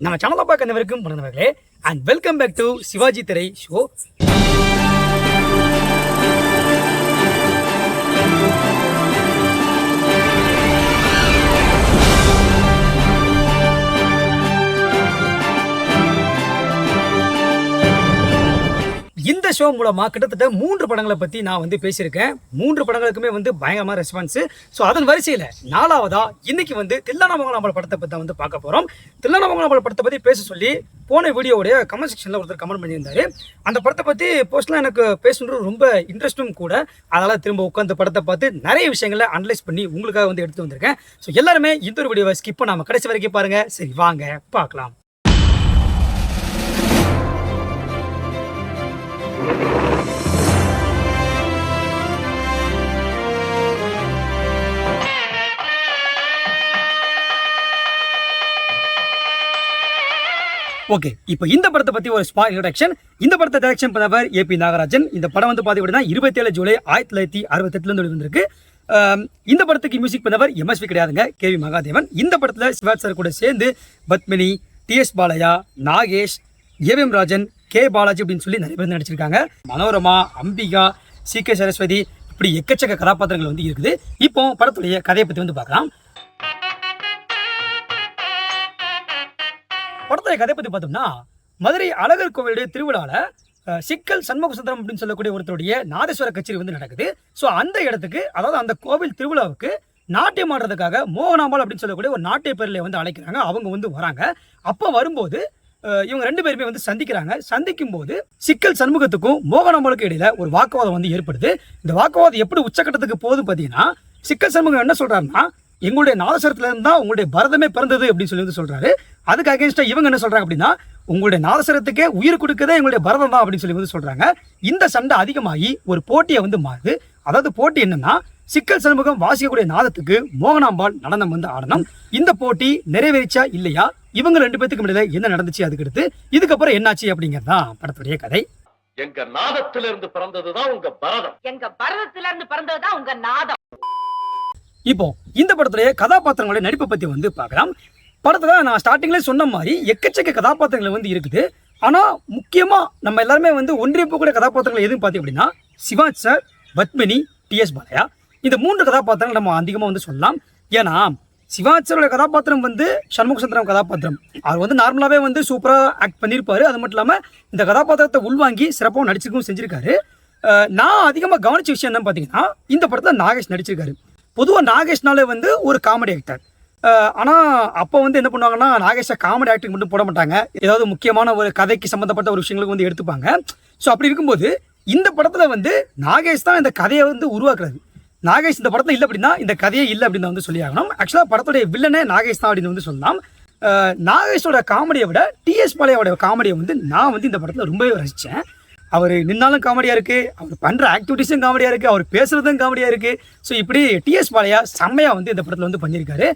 நம்ம சேனலை பார்க்க வரைக்கும் பிறந்தவர்களே and welcome back to Sivaji திரை ஷோ இந்த ஷோ மூலமா கிட்டத்தட்ட மூன்று படங்களை பத்தி நான் வந்து பேசியிருக்கேன். மூன்று படங்களுக்குமே வந்து பயங்கரமாக ரெஸ்பான்ஸ் ஸோ அதன் வரிசையில நாலாவதா இன்னைக்கு வந்து தில்லானமங்கலம் படத்தை பத்தி தான் வந்து பார்க்க போறோம். தில்லானமங்கலம் படத்தை பத்தி பேச சொல்லி போன வீடியோடைய கமெண்ட் செக்ஷன்ல ஒருத்தர் கமெண்ட் பண்ணியிருந்தாரு. அந்த படத்தை பத்தி போஸ்ட்லாம் எனக்கு பேசணுன்றது ரொம்ப இன்ட்ரெஸ்ட்டும் கூட. அதனால திரும்ப உட்காந்து படத்தை பார்த்து நிறைய விஷயங்களை அனலைஸ் பண்ணி உங்களுக்காக வந்து எடுத்து வந்திருக்கேன். ஸோ எல்லாருமே இந்த ஒரு வீடியோவை ஸ்கிப் பண்ணாம கடைசி வரைக்கும் பாருங்க. சரி வாங்க பார்க்கலாம். ஓகே இப்போ இந்த படத்தை பற்றி ஒரு ஸ்மால் இன்ட்ரடக்ஷன் இந்த படத்தை டைரக்ஷன் பண்ணவர் ஏபி நாகராஜன். இந்த படம் வந்து பார்த்தீங்கன்னா இருபத்தேழு ஜூலை ஆயிரத்தி தொள்ளாயிரத்தி அறுபத்தெட்டுலேருந்து வந்திருக்கு இந்த படத்துக்கு மியூசிக் பண்ணவர் எம்எஸ்வி கிடையாதுங்க. கேவி மகாதேவன். இந்த படத்தில் சிவாஜ் சார் கூட சேர்ந்து Padmini TS Balaiah Nagesh AVM Rajan K Balaji அப்படின்னு சொல்லி நிறைய பேர் நடிச்சிருக்காங்க. மனோரமா அம்பிகா சி கே சரஸ்வதி இப்படி எக்கச்சக்க கதாபாத்திரங்கள் வந்து இருக்குது. இப்போ படத்துடைய கதையை பற்றி வந்து பார்க்கலாம். படத்தை கதை பற்றி பார்த்தோம்னா மதுரை அழகர் கோவிலுடைய திருவிழாவில் சிக்கல் சண்முக சுந்தரம் அப்படின்னு சொல்லக்கூடிய ஒருத்தருடைய நாதேஸ்வர கச்சேரி வந்து நடக்குது. ஸோ அந்த இடத்துக்கு அதாவது அந்த கோவில் திருவிழாவுக்கு நாட்டியம் ஆடுறதுக்காக மோகனாம்பாள் அப்படின்னு சொல்லக்கூடிய ஒரு நாட்டிய பேரில் வந்து அழைக்கிறாங்க. அவங்க வந்து வராங்க. அப்போ வரும்போது இவங்க ரெண்டு பேருமே வந்து சந்திக்கிறாங்க. சந்திக்கும் போது சிக்கல் சண்முகத்துக்கும் மோகனாம்பாளுக்கும் இடையில ஒரு வாக்குவாதம் வந்து ஏற்படுது. இந்த வாக்குவாதம் எப்படி உச்சக்கட்டத்துக்கு போகுது பார்த்தீங்கன்னா சிக்கல் சண்முகம் என்ன சொல்றாருன்னா எங்களுடைய நாதஸ்வரத்துல இருந்து தான் உங்களுடைய பரதமே பிறந்தது அப்படின்னு சொல்லி வந்து சொல்றாரு. அதுக்கு அகேன்ஸ்டா இவங்க என்ன சொல்றாங்க அப்படின்னா உங்களுடைய நாதஸ்வரத்துக்கே உயிர் கொடுக்கதே எங்களுடைய பரதம் தான் அப்படின்னு சொல்லி வந்து சொல்றாங்க. இந்த சண்டை அதிகமாகி ஒரு போட்டியை வந்து மாறுது. அதாவது போட்டி என்னன்னா சிக்கல் சண்முகம் வாசிக்கக்கூடிய நாதத்துக்கு மோகனாம்பாள் நடனம் வந்து ஆடணும். இந்த போட்டி நிறைவேறிச்சா இல்லையா? இவங்க ரெண்டு பேத்துக்கு இடையில என்ன நடந்துச்சு அதுக்கடுத்து? இதுக்கப்புறம் என்னாச்சு அப்படிங்கிறது தான் படத்துடைய கதை. எங்க நாதத்திலிருந்து பிறந்ததுதான் உங்க பரதம். எங்க பரதத்துல இருந்து பிறந்ததுதான் உங்க நாதம். இப்போ இந்த படத்துடைய கதாபாத்திரங்களுடைய நடிப்பை பத்தி வந்து பார்க்கலாம். படத்துல நான் ஸ்டார்டிங்லேயே சொன்ன மாதிரி எக்கச்சக்க கதாபாத்திரங்கள் வந்து இருக்குது. ஆனா முக்கியமா நம்ம எல்லாருமே வந்து ஒன்றிய கூட கதாபாத்திரங்கள் எதுவும் பார்த்தீங்க அப்படின்னா சிவாஜ் சார் பத்மினி டிஎஸ் பாலையா. இந்த மூன்று கதாபாத்திரங்கள் நம்ம அதிகமாக வந்து சொல்லலாம். ஏன்னா சிவாஜ் சாரோட கதாபாத்திரம் வந்து சண்முக சுந்தரம் கதாபாத்திரம். அவர் வந்து நார்மலாகவே வந்து சூப்பராக ஆக்ட் பண்ணியிருப்பாரு அது மட்டும் இல்லாமல் இந்த கதாபாத்திரத்தை உள்வாங்கி சிறப்பாக நடிச்சிருக்கவும் செஞ்சிருக்காரு. நான் அதிகமாக கவனிச்ச விஷயம் என்னன்னு பார்த்தீங்கன்னா இந்த படத்தில் நாகேஷ் நடிச்சிருக்காரு. பொதுவாக நாகேஷ்னாலே வந்து ஒரு காமெடி ஆக்டர் ஆனால் அப்போ வந்து என்ன பண்ணுவாங்கன்னா நாகேஷை காமெடி ஆக்டிங் மட்டும் போட மாட்டாங்க. ஏதாவது முக்கியமான ஒரு கதைக்கு சம்மந்தப்பட்ட ஒரு விஷயங்களுக்கு வந்து எடுத்துப்பாங்க. ஸோ அப்படி இருக்கும்போது இந்த படத்தில் வந்து நாகேஷ் தான் இந்த கதையை வந்து உருவாக்குறது. நாகேஷ் இந்த படத்தில் இல்லை அப்படின்னா இந்த கதையே இல்லை அப்படின்னு தான் வந்து சொல்லி ஆகணும். ஆக்சுவலாக படத்துடைய வில்லனே நாகேஷ் தான் அப்படின்னு வந்து சொல்லலாம். நாகேஷோட காமெடியை விட டிஎஸ் பாளையோட காமெடியை வந்து நான் வந்து இந்த படத்தில் ரொம்பவே ரசித்தேன் அவர் நின்னாலும் காமெடியாக இருக்குது அவர் பண்ணுற ஆக்டிவிட்டீஸும் காமெடியாக இருக்குது அவர் பேசுகிறதும் காமெடியாக இருக்குது ஸோ இப்படி டிஎஸ் பாளையா செம்மையாக வந்து இந்த படத்தில் வந்து பண்ணியிருக்காரு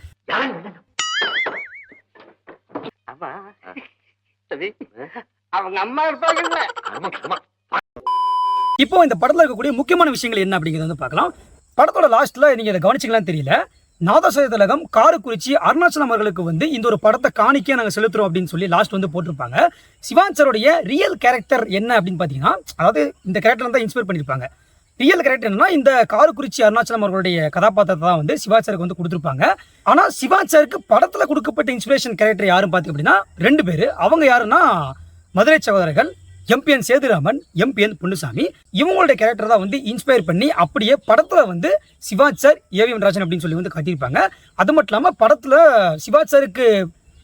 அவங்க அம்மா. இப்போ இந்த படத்தில் இருக்கக்கூடிய முக்கியமான விஷயங்கள் என்ன அப்படிங்கிறத வந்து பார்க்கலாம். படத்தோட லாஸ்ட்ல நீங்க இதை கவனிச்சிங்களான்னு தெரியல. நாதசய திலகம் காரக்குறிச்சி அருணாச்சலம் அவர்களுக்கு வந்து இந்த ஒரு படத்தை காணிக்க நாங்கள் செலுத்துறோம் அப்படின்னு சொல்லி லாஸ்ட் வந்து போட்டிருப்பாங்க. சிவான் சருடைய ரியல் கேரக்டர் என்ன அப்படின்னு பார்த்தீங்கன்னா அதாவது இந்த கேரக்டர் தான் இன்ஸ்பயர் பண்ணியிருப்பாங்க ரியல் கேரக்டர் என்னன்னா இந்த காரக்குறிச்சி அருணாச்சலம் அவர்களுடைய கதாபாத்திரத்தை தான் வந்து சிவாச்சாருக்கு வந்து கொடுத்துருப்பாங்க. ஆனால் சிவாச்சாருக்கு படத்தில் கொடுக்கப்பட்ட இன்ஸ்பிரேஷன் கேரக்டர் யாரும் பார்த்தீங்க அப்படின்னா ரெண்டு பேர். அவங்க யாருன்னா மதுரை சகோதரர்கள் எம்பிஎன் சேதுராமன் எம்பிஎன் பொன்னுசாமி இவங்களோட கேரக்டர் தான் வந்து இன்ஸ்பயர் பண்ணி அப்படியே படத்தில் வந்து சிவாஜ் சார் ஏவிஎம் ராஜன் அப்படின்னு சொல்லி வந்து காட்டியிருப்பாங்க. அது மட்டும் இல்லாமல் படத்தில் சிவாஜ் சாருக்கு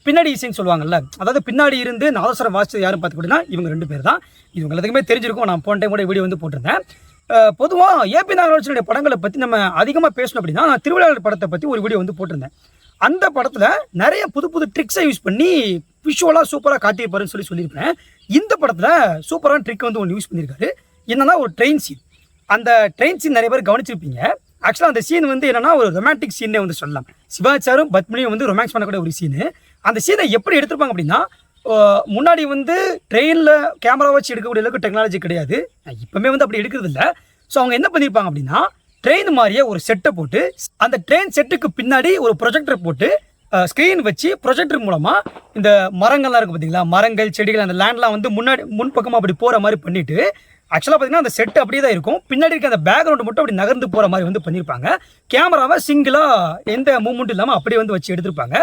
பின்னாடி இசைன்னு சொல்லுவாங்கல்ல அதாவது பின்னாடி இருந்து நாதஸ்வரம் வாசிச்சது யாரும் பார்த்து இவங்க ரெண்டு பேர் தான். இவங்க எல்லாத்துக்குமே தெரிஞ்சிருக்கும். நான் போன டைம் கூட வீடியோ வந்து போட்டிருந்தேன். பொதுவாக ஏபி நாகராஜனுடைய படங்களை பற்றி நம்ம அதிகமாக பேசணும் அப்படின்னா நான் திருவிழாவில் படத்தை பற்றி ஒரு வீடியோ வந்து போட்டிருந்தேன். அந்த படத்தில் நிறைய புது புது ட்ரிக்ஸை யூஸ் பண்ணி விஷுவலாக சூப்பராக காட்டியிருப்பாருன்னு சொல்லி சொல்லியிருப்பேன். இந்த படத்தில் சூப்பரான ட்ரிக் வந்து ஒன்று யூஸ் பண்ணியிருக்காரு என்னன்னா ஒரு ட்ரெயின் சீன் அந்த ட்ரெயின் சீன் நிறைய பேர் கவனிச்சிருப்பீங்க. ஆக்சுவலாக அந்த சீன் வந்து என்னன்னா ஒரு ரொமான்டிக் சீனே வந்து சொல்லலாம். சிவாச்சாரும் பத்மினியும் வந்து ரொமான்ஸ் பண்ணக்கூடிய ஒரு சீனு அந்த சீனை எப்படி எடுத்திருப்பாங்க அப்படின்னா முன்னாடி வந்து ட்ரெயினில் கேமரா வச்சு எடுக்கக்கூடிய அளவுக்கு டெக்னாலஜி கிடையாது. இப்போமே வந்து அப்படி எடுக்கிறது இல்லை ஸோ அவங்க என்ன பண்ணியிருப்பாங்க அப்படின்னா ட்ரெயின் மாதிரியே ஒரு செட்டை போட்டு அந்த ட்ரெயின் செட்டுக்கு பின்னாடி ஒரு ப்ரொஜெக்டர் போட்டு ஸ்க்ரீன் வச்சு ப்ரொஜெக்டர் மூலமாக இந்த மரங்கள்லாம் இருக்குது பார்த்தீங்களா மரங்கள் செடிகள் அந்த லேண்ட்லாம் வந்து முன்னாடி முன்பக்கமாக அப்படி போகிற மாதிரி பண்ணிட்டு ஆக்சுவலாக பார்த்தீங்கன்னா அந்த செட் அப்படியே தான் இருக்கும். பின்னாடி இருக்க அந்த பேக்ரவுண்டு மட்டும் அப்படி நகர்ந்து போகிற மாதிரி வந்து பண்ணியிருப்பாங்க கேமராவை சிங்கிளாக எந்த மூமெண்ட்டும் இல்லாமல் அப்படியே வந்து வச்சு எடுத்திருப்பாங்க.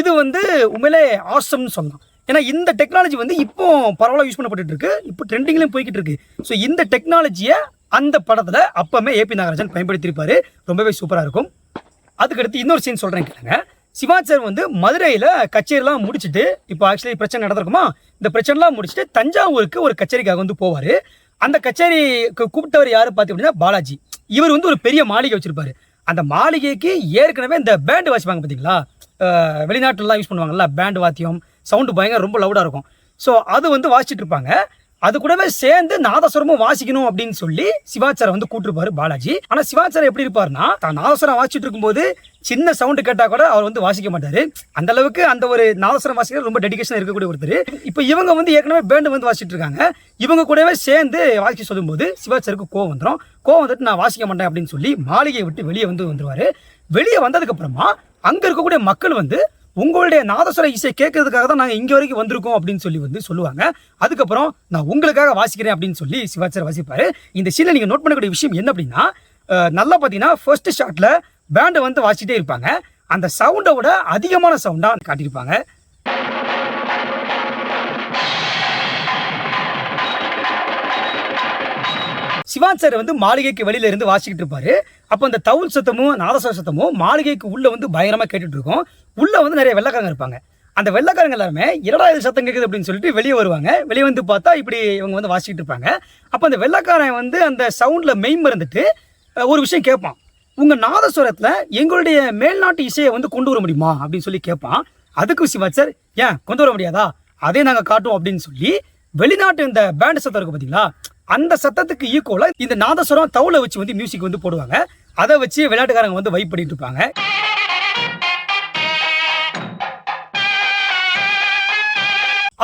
இது வந்து உண்மையிலே ஆசம்னு சொல்லலாம். ஏன்னா இந்த டெக்னாலஜி வந்து இப்போ பரவாயில்ல யூஸ் பண்ணப்பட்டு இருக்கு. இப்போ ட்ரெண்டிங்லையும் போய்கிட்டு இருக்கு. ஸோ இந்த டெக்னாலஜியை அந்த படத்தில் அப்பவுமே ஏபி நாகராஜன் பயன்படுத்தியிருப்பாரு. ரொம்பவே சூப்பராக இருக்கும். அதுக்கடுத்து இன்னொரு சீன் சொல்கிறேன் கேளுங்க. சிவாச்சார் வந்து மதுரையில் கச்சேரிலாம் முடிச்சுட்டு இப்போ ஆக்சுவலி பிரச்சனை நடந்திருக்குமா? இந்த பிரச்சனைலாம் முடிச்சுட்டு தஞ்சாவூருக்கு ஒரு கச்சேரிக்காக வந்து போவார். அந்த கச்சேரிக்கு கூப்பிட்டவர் யார் பார்த்து அப்படின்னா பாலாஜி. இவர் வந்து ஒரு பெரிய மாளிகை வச்சுருப்பாரு. அந்த மாளிகைக்கு ஏற்கனவே இந்த பேண்டு வாசிப்பாங்க பார்த்தீங்களா வெளிநாட்டிலலாம் யூஸ் பண்ணுவாங்கல்ல பேண்டு வாத்தியம் சவுண்டு பயங்கர ரொம்ப லவுடாக இருக்கும். ஸோ அது வந்து வாசிச்சுட்டு இருப்பாங்க. அது கூடவே சேர்ந்து நாதஸ்வரமும் வாசிக்கணும் அப்படின்னு சொல்லி சிவாச்சாரை வந்து கூட்டிருப்பாரு பாலாஜி. ஆனா சிவாச்சாரம் எப்படி இருப்பாருன்னா தான் நாதஸ்வரம் வாசிச்சுட்டு இருக்கும்போது சின்ன சவுண்டு கேட்டா கூட அவர் வந்து வாசிக்க மாட்டாரு. அந்த அளவுக்கு அந்த ஒரு நாதஸ்வரம் வாசிக்கிற ரொம்ப டெடிக்கேஷன் இருக்கக்கூடிய ஒருத்தர். இப்போ இவங்க வந்து ஏற்கனவே பேண்டு வந்து வாசிட்டு இருக்காங்க. இவங்க கூடவே சேர்ந்து வாசிக்க சொல்லும்போது சிவாச்சாருக்கு கோவம் வந்துடும் கோவம் வந்துட்டு நான் வாசிக்க மாட்டேன் அப்படின்னு சொல்லி மாளிகையை விட்டு வெளியே வந்து வந்துருவாரு. வெளியே வந்ததுக்கு அப்புறமா அங்க இருக்கக்கூடிய மக்கள் வந்து உங்களுடைய நாதஸ்வர இசை கேட்கறதுக்காக தான் நாங்கள் இங்கே வரைக்கும் வந்திருக்கோம் அப்படின்னு சொல்லி வந்து சொல்லுவாங்க. அதுக்கப்புறம் நான் உங்களுக்காக வாசிக்கிறேன் அப்படின்னு சொல்லி சிவாச்சார் வாசிப்பார். இந்த சீனில் நீங்கள் நோட் பண்ணக்கூடிய விஷயம் என்ன அப்படின்னா நல்லா பார்த்தீங்கன்னா ஃபர்ஸ்ட் ஷாட்டில் பேண்டை வந்து வாசிட்டே இருப்பாங்க. அந்த சவுண்டை விட அதிகமான சவுண்டாக காட்டியிருப்பாங்க. சிவான் சார் வந்து மாளிகைக்கு வெளியில இருந்து வாசிக்கிட்டு இருப்பாரு. அப்போ அந்த தவுல் சத்தமும் நாதஸ்வர சத்தமும் மாளிகைக்கு உள்ள வந்து பயங்கரமா கேட்டுட்டு இருக்கும். உள்ள வந்து நிறைய வெள்ளக்காரங்க இருப்பாங்க. அந்த வெள்ளக்காரங்க எல்லாருமே இரடா இது சத்தம் கேட்குது அப்படின்னு சொல்லிட்டு வெளியே வருவாங்க. வெளியே வந்து பார்த்தா இப்படி இவங்க வந்து வாசிக்கிட்டு இருப்பாங்க. அப்போ அந்த வெள்ளக்காரன் வந்து அந்த சவுண்ட்ல மெய் மறந்துட்டு ஒரு விஷயம் கேட்பான். உங்க நாதஸ்வரத்துல எங்களுடைய மேல்நாட்டு இசையை வந்து கொண்டு வர முடியுமா? அப்படின்னு சொல்லி கேட்பான். அதுக்கு சிவாச்சர் ஏன் கொண்டு வர முடியாதா? அதே நாங்கள் காட்டுவோம் அப்படின்னு சொல்லி வெளிநாட்டு இந்த பேண்ட் சத்தம் இருக்கு பார்த்தீங்களா அந்த சத்தத்துக்கு ஈக்குவலாக இந்த நாதஸ்வரம் தவுல வச்சு வந்து மியூசிக் வந்து போடுவாங்க. அதை வச்சு விளையாட்டுக்காரங்க வந்து வைப் பண்ணிட்டு இருப்பாங்க.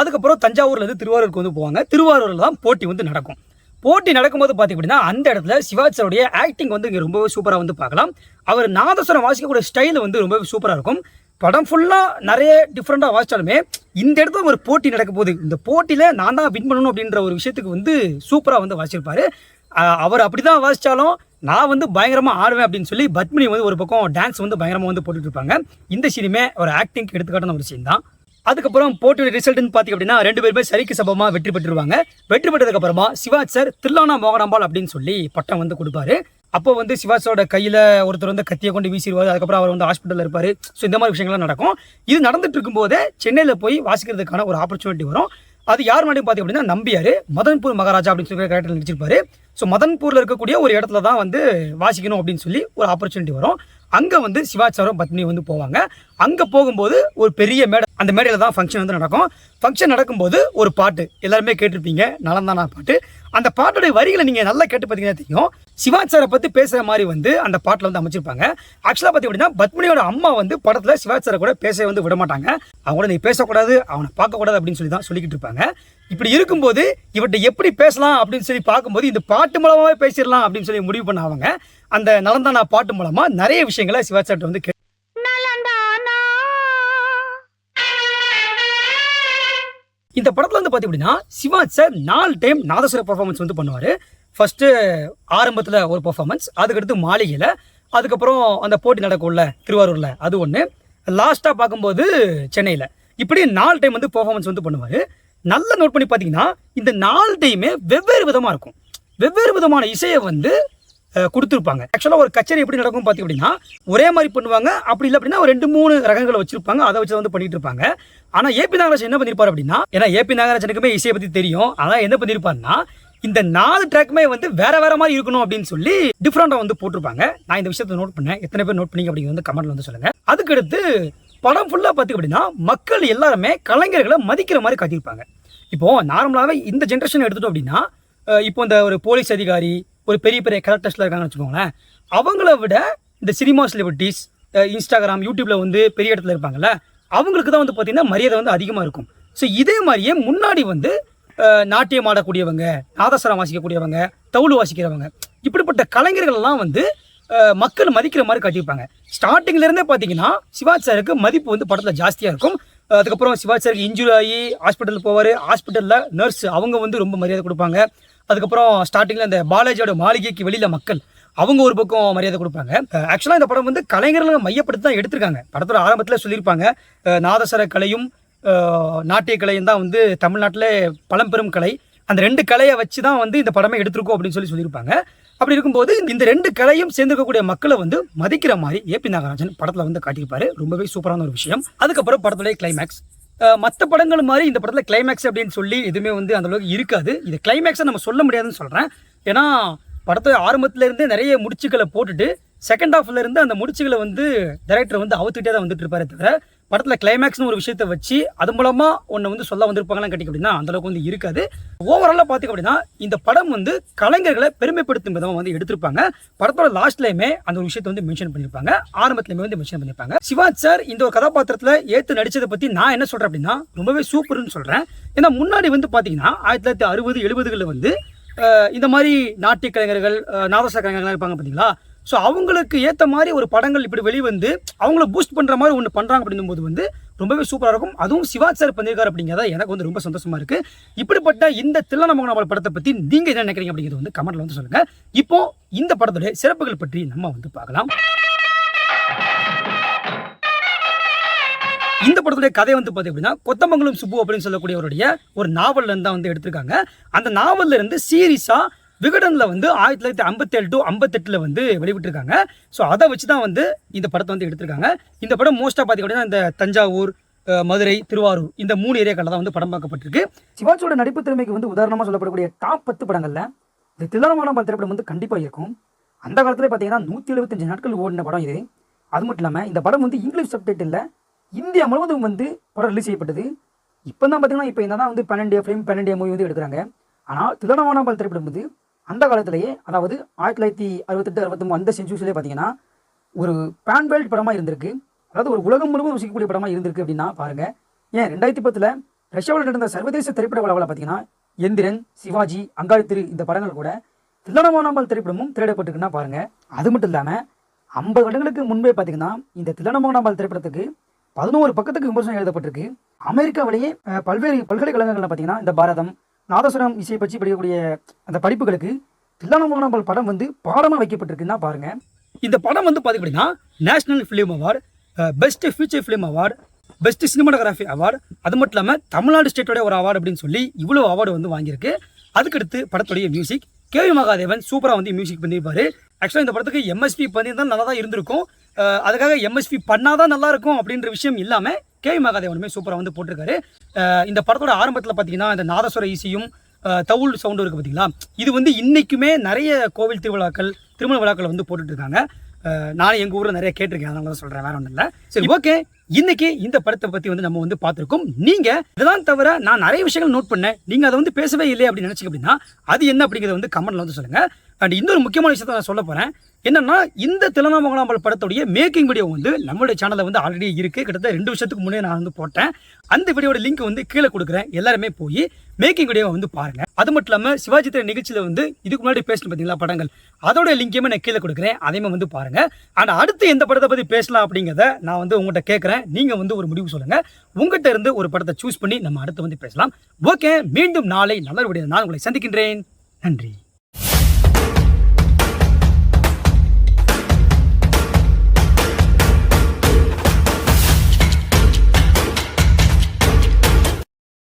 அதுக்கப்புறம் தஞ்சாவூர்ல இருந்து திருவாரூருக்கு வந்து போவாங்க. திருவாரூரில் தான் போட்டி வந்து நடக்கும். போட்டி நடக்கும்போது பார்த்தீங்க அப்படின்னா அந்த இடத்துல சிவாஜியோடைய ஆக்டிங் வந்து இங்கே ரொம்பவே சூப்பராக வந்து பார்க்கலாம். அவர் நாதஸ்வரம் வாசிக்கக்கூடிய ஸ்டைல் வந்து ரொம்பவே சூப்பராக இருக்கும். படம் ஃபுல்லாக நிறைய டிஃப்ரெண்ட்டாக வாசிச்சாலுமே இந்த இடத்துல ஒரு போட்டி நடக்க போகுது. இந்த போட்டியில் நான் தான் வின் பண்ணணும் அப்படின்ற ஒரு விஷயத்துக்கு வந்து சூப்பராக வந்து வாசிச்சிருப்பாரு. அவர் அப்படி தான் வாசித்தாலும் நான் வந்து பயங்கரமாக ஆடுவேன் அப்படின்னு சொல்லி பத்மினி வந்து ஒரு பக்கம் டான்ஸ் வந்து பயங்கரமாக வந்து போட்டுட்டு இருப்பாங்க. இந்த சீனுமே ஒரு ஆக்டிங் எடுத்துக்காட்டான ஒரு சீன் தான். அதுக்கப்புறம் போட்டியோட ரிசல்ட்னு பார்த்தீங்க அப்படின்னா ரெண்டு பேருமே சரிக்கு சபமாக வெற்றி பெற்றுருவாங்க. வெற்றி பெற்றதுக்கப்புறமா சிவாஜ் சார் தில்லானா மோகனாம்பாள் அப்படின்னு சொல்லி பட்டம் வந்து கொடுப்பாரு. அப்போ வந்து சிவாஜோட கையில் ஒருத்தர் வந்து கத்தியை கொண்டு வீசிடுவார் அதுக்கப்புறம் அவர் வந்து ஹாஸ்பிட்டலில் இருப்பார். ஸோ இந்த மாதிரி விஷயங்கள்லாம் நடக்கும். இது நடந்துட்டு இருக்கும்போதே சென்னையில் போய் வாசிக்கிறதுக்கான ஒரு ஆப்பர்ச்சுனிட்டி வரும். அது யார் மட்டும் பார்த்தீங்க அப்படின்னா நம்பியார் மதன்பூர் மகாராஜா அப்படின்னு சொல்லி கேரக்டர் நடிச்சிருப்பாரு. ஸோ மதன்பூரில் இருக்கக்கூடிய ஒரு இடத்துல தான் வந்து வாசிக்கணும் அப்படின்னு சொல்லி ஒரு ஆப்பர்ச்சுனிட்டி வரும். அங்கே வந்து சிவாச்சாரம் பத்மினி வந்து போவாங்க. அங்கே போகும்போது ஒரு பெரிய மேடை அந்த மேடையில் தான் ஃபங்க்ஷன் வந்து நடக்கும். ஃபங்க்ஷன் நடக்கும்போது ஒரு பாட்டு. எல்லாருமே கேட்டிருப்பீங்க. நலந்தானா பாட்டு. அந்த பாட்டுடைய வரிகளை நீங்கள் நல்லா கேட்டு பார்த்தீங்கன்னா தெரியும். சிவாச்சாரை பற்றி பேசுகிற மாதிரி வந்து அந்த பாட்டில் வந்து அமைச்சிருப்பாங்க. ஆக்சுவலாக பார்த்தி அப்படின்னா பத்மினியோட அம்மா வந்து படத்தில் சிவாச்சாரை கூட பேச வந்து விட மாட்டாங்க. அவங்க நீ பேசக்கூடாது அவனை பார்க்கக்கூடாது அப்படின்னு சொல்லி தான் சொல்லிக்கிட்டு இருப்பாங்க. இப்படி இருக்கும்போது இவர்கிட்ட எப்படி பேசலாம் அப்படின்னு சொல்லி பார்க்கும்போது இந்த பாட்டு மூலமாகவே பேசிடலாம் அப்படின்னு சொல்லி முடிவு பண்ண அவங்க. அந்த நலந்தானா பாட்டு மூலமாக நிறைய விஷயங்களை சிவாச்சார்ட்ட வந்து இந்த படத்தில் வந்து பார்த்தீங்க அப்படின்னா சிவாஜ் சார் நாலு டைம் நாதஸ்வர பர்ஃபார்மன்ஸ் வந்து பண்ணுவார். ஃபர்ஸ்ட்டு ஆரம்பத்தில் ஒரு பர்ஃபார்மன்ஸ் அதுக்கடுத்து மாளிகையில் அதுக்கப்புறம் அந்த போட்டி நடக்கும்ல திருவாரூரில் அது ஒன்று லாஸ்ட்டாக பார்க்கும்போது சென்னையில். இப்படி நாலு டைம் வந்து பர்ஃபார்மன்ஸ் வந்து பண்ணுவார். நல்லா நோட் பண்ணி பார்த்தீங்கன்னா இந்த நாலு டைமே வெவ்வேறு விதமாக இருக்கும். வெவ்வேறு விதமான இசையை வந்து கொடுத்துருப்பாங்க. ஆக்சுவலாக ஒரு கச்சேரி எப்படி நடக்கும் பார்த்தி அப்படின்னா ஒரே மாதிரி பண்ணுவாங்க. அப்படி இல்லை அப்படின்னா ஒரு ரெண்டு மூணு ரகங்களை வச்சிருப்பாங்க. அதை வச்சு வந்து பண்ணிட்டு இருப்பாங்க. ஆனால் ஏபி நாகராஜன் என்ன பண்ணியிருப்பார் அப்படின்னா ஏன்னா ஏபி நாகராஜனுக்குமே இசையை பற்றி தெரியும். அதான் என்ன பண்ணியிருப்பாருன்னா இந்த நாலு ட்ராக்குமே வந்து வேற வேற மாதிரி இருக்கணும் அப்படின்னு சொல்லி டிஃப்ரெண்டாக வந்து போட்டிருப்பாங்க. நான் இந்த விஷயத்தை நோட் பண்ணேன். எத்தனை பேர் நோட் பண்ணீங்க அப்படிங்கிறது வந்து கமெண்ட்ல வந்து சொல்லுங்க. அதுக்கடுத்து படம் ஃபுல்லாக பார்த்து அப்படின்னா மக்கள் எல்லாருமே கலைஞர்களை மதிக்கிற மாதிரி காட்டியிருப்பாங்க. இப்போ நார்மலாகவே இந்த ஜென்ரேஷன் எடுத்துட்டோம் அப்படின்னா இப்போ இந்த ஒரு போலீஸ் அதிகாரி ஒரு பெரிய பெரிய கலெக்டர்ஸ்ல இருக்காங்கன்னு வச்சுக்கோங்களேன். அவங்கள விட இந்த சினிமா செலிபிரிட்டிஸ் இன்ஸ்டாகிராம் யூடியூப்பில் வந்து பெரிய இடத்துல இருப்பாங்கல்ல அவங்களுக்கு தான் வந்து பார்த்தீங்கன்னா மரியாதை வந்து அதிகமாக இருக்கும். ஸோ இதே மாதிரியே முன்னாடி வந்து நாட்டியம் ஆடக்கூடியவங்க நாதஸ்வரம் வாசிக்கக்கூடியவங்க தவுள் வாசிக்கிறவங்க இப்படிப்பட்ட கலைஞர்கள்லாம் வந்து மக்கள் மதிக்கிற மாதிரி காட்டியிருப்பாங்க. ஸ்டார்டிங்லேருந்தே பார்த்தீங்கன்னா சிவாஜி சாருக்கு மதிப்பு வந்து படத்தில் ஜாஸ்தியாக இருக்கும். அதுக்கப்புறம் சிவாஜி சாருக்கு இன்ஜுரி ஆகி ஹாஸ்பிட்டல் போவார் ஹாஸ்பிட்டலில் நர்ஸ் அவங்க வந்து ரொம்ப மரியாதை கொடுப்பாங்க. அதுக்கப்புறம் ஸ்டார்டிங்கில் இந்த பாலாஜியோட மாளிகைக்கு வெளியில் மக்கள் அவங்க ஒரு பக்கம் மரியாதை கொடுப்பாங்க. ஆக்சுவலாக இந்த படம் வந்து கலைஞர்களை மையப்படுத்தி தான் எடுத்திருக்காங்க. படத்தோட ஆரம்பத்தில் சொல்லியிருப்பாங்க. நாதசர கலையும் நாட்டிய கலையும் தான் வந்து தமிழ்நாட்டில் பழம்பெரும் கலை. அந்த ரெண்டு கலையை வச்சு தான் வந்து இந்த படமே எடுத்திருக்கோம் அப்படின்னு சொல்லி சொல்லியிருப்பாங்க. அப்படி இருக்கும்போது இந்த ரெண்டு கலையும் சேர்ந்திருக்கக்கூடிய மக்களை வந்து மதிக்கிற மாதிரி ஏபி நாகராஜன் படத்தில் வந்து காட்டியிருப்பாரு. ரொம்பவே சூப்பரான ஒரு விஷயம். அதுக்கப்புறம் படத்துடைய கிளைமேக்ஸ் மற்ற படங்கள் மாதிரி இந்த படத்தில் கிளைமேக்ஸ் அப்படின்னு சொல்லி எதுவுமே வந்து அந்த அளவுக்கு இருக்காது. இது கிளைமேக்ஸை நம்ம சொல்ல முடியாதுன்னு சொல்கிறேன் ஏன்னா படத்தை ஆரம்பத்துலேருந்தே நிறைய முடிச்சுக்களை போட்டுட்டு செகண்ட் ஹாஃப்ல இருந்து அந்த முடிச்சுகளை வந்து டைரக்டர் வந்து அவுத்துக்கிட்டே தான் வந்துட்டு இருப்பாரு தவிர படத்தில் கிளைமேக்ஸ்னு ஒரு விஷயத்தை வச்சு அது மூலமாக ஒன்று வந்து சொல்ல வந்திருப்பாங்களான்னு கேட்டிங்க அப்படின்னா அந்த அளவுக்கு வந்து இருக்காது. ஓவராலாக பார்த்தீங்க அப்படின்னா இந்த படம் வந்து கலைஞர்களை பெருமைப்படுத்தும் விதமாக வந்து எடுத்திருப்பாங்க. படத்தோட லாஸ்ட்லையுமே அந்த ஒரு விஷயத்தை வந்து மென்ஷன் பண்ணியிருப்பாங்க ஆரம்பத்துலேயுமே வந்து மென்ஷன் பண்ணியிருப்பாங்க சிவாஜ் சார் இந்த ஒரு கதாபாத்திரத்தில் ஏற்று நடித்ததை பற்றி நான் என்ன சொல்கிறேன் அப்படின்னா ரொம்பவே சூப்பர்னு சொல்கிறேன் ஏன்னா முன்னாடி வந்து பார்த்தீங்கன்னா ஆயிரத்தி தொள்ளாயிரத்தி அறுபது எழுபதுகளில் வந்து இந்த மாதிரி நாட்டிய கலைஞர்கள் அஹ் நாதச இருப்பாங்க பார்த்தீங்களா ஸோ அவங்களுக்கு ஏற்ற மாதிரி ஒரு படங்கள் இப்படி வெளிவந்து அவங்கள பூஸ்ட் பண்ணுற மாதிரி ஒன்று பண்ணுறாங்க அப்படிங்கும்போது வந்து ரொம்பவே சூப்பராக இருக்கும். அதுவும் சிவாஜ் சார் பண்ணியிருக்காரு அப்படிங்கிறத எனக்கு வந்து ரொம்ப சந்தோஷமா இருக்கு. இப்படிப்பட்ட இந்த தில்லனமங்கலம் படத்தை பற்றி நீங்கள் என்ன நினைக்கிறீங்க அப்படிங்கிறது வந்து கமெண்ட்ல வந்து சொல்லுங்க. இப்போ இந்த படத்துடைய சிறப்புகள் பற்றி நம்ம வந்து பார்க்கலாம். இந்த படத்துடைய கதை வந்து பார்த்தீங்க அப்படின்னா கொத்தமங்கலம் சுப்பு அப்படின்னு சொல்லக்கூடியவருடைய ஒரு நாவல்ல இருந்து தான் வந்து எடுத்திருக்காங்க. அந்த நாவல்ல இருந்து சீரியஸா விகடனில் வந்து ஆயிரத்தி தொள்ளாயிரத்தி ஐம்பத்தேழு டு ஐம்பத்தெட்டில் வந்து வெளிவிட்டிருக்காங்க ஸோ அதை வச்சு தான் வந்து இந்த படத்தை வந்து எடுத்திருக்காங்க. இந்த படம் மோஸ்ட்டாக பார்த்தீங்கன்னா இந்த தஞ்சாவூர் மதுரை திருவாரூர் இந்த மூணு ஏரியாக்களில் தான் வந்து படம் பார்க்கப்பட்டிருக்கு. சிவாஜியோட நடிப்பு திறமைக்கு வந்து உதாரணமாக சொல்லப்படக்கூடிய டாப் பத்து படங்களில் இந்த தில்லனமான திரைப்படம் வந்து கண்டிப்பாக இருக்கும். அந்த காலத்தில் பார்த்தீங்கன்னா நூற்றி எழுபத்தஞ்சு நாட்கள் ஓடின படம் இது. அது மட்டும் இல்லாமல் இந்த படம் வந்து இங்கிலீஷ் சப்டைட்டில் இந்தியா முழுவதும் வந்து படம் ரிலீஸ் செய்யப்பட்டது. இப்போ தான் பார்த்தீங்கன்னா இப்போ என்ன தான் வந்து பன்னெண்டு ஃபிலிம் பன்னெண்டு மூவி வந்து எடுக்கிறாங்க. ஆனால் தில்லனமான திரைப்படம் வந்து அந்த காலத்திலேயே அதாவது ஆயிரத்தி தொள்ளாயிரத்தி அறுபத்தெட்டு அறுபத்தொம்பது அந்த செஞ்சுரியிலே பார்த்தீங்கன்னா ஒரு பேன் படமாக இருந்திருக்கு. அதாவது ஒரு உலகம் முழுவதும் ருசிக்கக்கூடிய படமாக இருந்திருக்கு அப்படின்னா பாருங்கள் ஏன்? ரெண்டாயிரத்தி பத்தில் ரஷ்யாவில் நடந்த சர்வதேச திரைப்பட விழாவில் பார்த்தீங்கன்னா எந்திரன் சிவாஜி அங்காளி திரு இந்த படங்கள் கூட தில்லனமானாமல் திரைப்படமும் திரையிடப்பட்டிருக்குன்னா பாருங்கள் அது மட்டும் இல்லாமல் ஐம்பது வருடங்களுக்கு முன்பே பார்த்தீங்கன்னா இந்த தில்லனமானாமல் திரைப்படத்துக்கு பதினோரு பக்கத்துக்கு விமர்சனம் எழுதப்பட்டிருக்கு. அமெரிக்காவிலேயே பல்வேறு பல்கலைக்கழகங்களில் பார்த்தீங்கன்னா இந்த பாரதம் நாதஸ்வரம் இசையை பற்றி படிக்கக்கூடிய அந்த படிப்புகளுக்கு தில்லானமோகனாம்பல் படம் வந்து பாடமாக வைக்கப்பட்டிருக்குன்னா பாருங்க. இந்த படம் வந்து பார்த்தீங்க national film award best feature film award best cinematography award அது மட்டும் இல்லாமல் தமிழ்நாடு ஸ்டேட்டோட ஒரு அவார்டு அப்படின்னு சொல்லி இவ்வளோ அவார்டு வந்து வாங்கியிருக்கு. அதுக்கடுத்து படத்துடைய மியூசிக் கேவி மகாதேவன் சூப்பராக வந்து மியூசிக் பண்ணியிருப்பாரு. ஆக்சுவலாக இந்த படத்துக்கு எம்எஸ்பி பண்ணியிருந்தால் நல்லா தான் இருந்திருக்கும். அதுக்காக எம்எஸ்பி பண்ணாதான் நல்லா இருக்கும் அப்படின்ற விஷயம் இல்லாமல் கேவி மகாதேவனுமே சூப்பராக வந்து போட்டிருக்காரு. இந்த படத்தோட ஆரம்பத்தில் பார்த்தீங்கன்னா இந்த நாதஸ்வர இசையும் தவுள் சவுண்டு இருக்குது பார்த்தீங்களா இது வந்து இன்னைக்குமே நிறைய கோவில் திருவிழாக்கள் திருமண விழாக்கள் வந்து போட்டுட்டு இருக்காங்க அஹ் நானும் எங்கள் ஊரில் நிறைய கேட்டிருக்கேன் அதனால தான் சொல்கிறேன் வேற ஒன்றும் இல்லை. சரி ஓகே இன்னைக்கு இந்த படத்தை பற்றி வந்து நம்ம வந்து பார்த்துருக்கோம். நீங்கள் இதெல்லாம் தவிர நான் நிறைய விஷயங்கள் நோட் பண்ணேன். நீங்கள் அதை வந்து பேசவே இல்லை அப்படின்னு நினச்சிங்க அப்படின்னா அது என்ன அப்படிங்கிறத வந்து கமெண்ட்ல வந்து சொல்லுங்கள் அண்ட் இன்னொரு முக்கியமான விஷயத்தை நான் சொல்ல போகிறேன் என்னன்னா இந்த திலனாமங்கலாம்பல் படத்துடைய மேக்கிங் வீடியோ வந்து நம்மளுடைய சேனலில் வந்து ஆல்ரெடி இருக்குது கிட்டத்தட்ட ரெண்டு வருஷத்துக்கு முன்னே நான் வந்து போட்டேன். அந்த வீடியோட லிங்க் வந்து கீழே கொடுக்குறேன். எல்லாருமே போய் மேக்கிங் வீடியோவை வந்து பாருங்கள் அது மட்டும் இல்லாமல் சிவாஜி திரை நிகழ்ச்சியில் வந்து இதுக்கு முன்னாடி பேசணும் பார்த்தீங்களா படங்கள்? அதோட லிங்கையுமே நான் கீழே கொடுக்குறேன். அதையுமே வந்து பாருங்கள் அண்ட் அடுத்து எந்த படத்தை பற்றி பேசலாம் அப்படிங்கிறத நான் வந்து உங்கள்கிட்ட கேட்குறேன் நீங்கள் வந்து ஒரு முடிவு சொல்லுங்கள் உங்கள்கிட்ட இருந்து ஒரு படத்தை சூஸ் பண்ணி நம்ம அடுத்து வந்து பேசலாம். ஓகே மீண்டும் நாளை நல்ல நான் உங்களை சந்திக்கின்றேன். நன்றி.